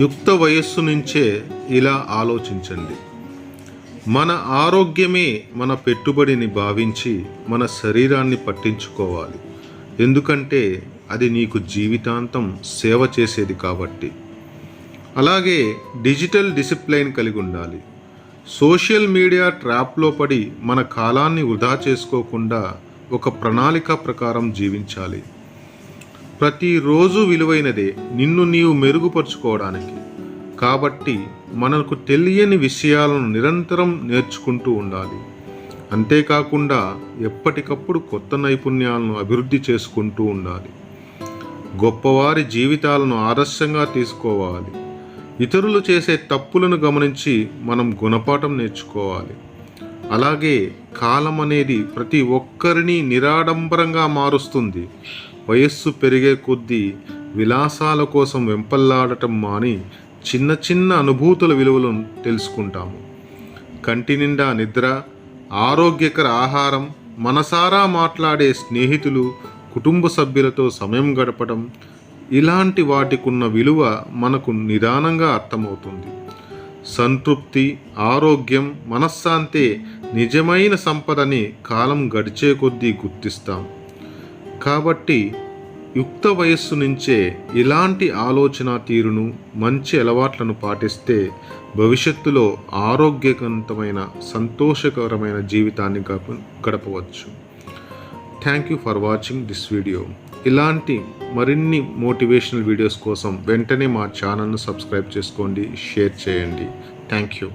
యుక్త వయస్సు నుంచే ఇలా ఆలోచించండి. మన ఆరోగ్యమే మన పెట్టుబడిని భావించి మన శరీరాన్ని పట్టించుకోవాలి. ఎందుకంటే అది నీకు జీవితాంతం సేవ చేసేది కాబట్టి. అలాగే డిజిటల్ డిసిప్లైన్ కలిగి ఉండాలి. సోషల్ మీడియా ట్రాప్లో పడి మన కాలాన్ని వృధా చేసుకోకుండా ఒక ప్రణాళిక ప్రకారం జీవించాలి. ప్రతిరోజు విలువైనదే నిన్ను నీవు మెరుగుపరుచుకోవడానికి. కాబట్టి మనకు తెలియని విషయాలను నిరంతరం నేర్చుకుంటూ ఉండాలి. అంతేకాకుండా ఎప్పటికప్పుడు కొత్త నైపుణ్యాలను అభివృద్ధి చేసుకుంటూ ఉండాలి. గొప్పవారి జీవితాలను ఆదర్శంగా తీసుకోవాలి. ఇతరులు చేసే తప్పులను గమనించి మనం గుణపాఠం నేర్చుకోవాలి. అలాగే కాలం అనేది ప్రతి ఒక్కరిని నిరాడంబరంగా మారుస్తుంది. వయస్సు పెరిగే కొద్దీ విలాసాల కోసం వెంపల్లాడటం మాని చిన్న చిన్న అనుభూతుల విలువలను తెలుసుకుంటాము. కంటి నిండా నిద్ర ఆరోగ్యకర ఆహారం మనసారా మాట్లాడే స్నేహితులు కుటుంబ సభ్యులతో సమయం గడపడం ఇలాంటి వాటికున్న విలువ మనకు నిదానంగా అర్థమవుతుంది. సంతృప్తి ఆరోగ్యం మనశ్శాంతే నిజమైన సంపదని కాలం గడిచే కొద్దీ గుర్తిస్తాం. కాబట్టి యుక్త వయస్సు నుంచే ఇలాంటి ఆలోచన తీరును మంచి అలవాట్లను పాటిస్తే భవిష్యత్తులో ఆరోగ్యవంతమైన సంతోషకరమైన జీవితాన్ని గడప గడపవచ్చు. Thank you for watching this video ఇలాంటి మరిన్ని మోటివేషనల్ వీడియోస్ కోసం వెంటనే మా ఛానల్ను సబ్స్క్రైబ్ చేసుకోండి షేర్ చేయండి. Thank you.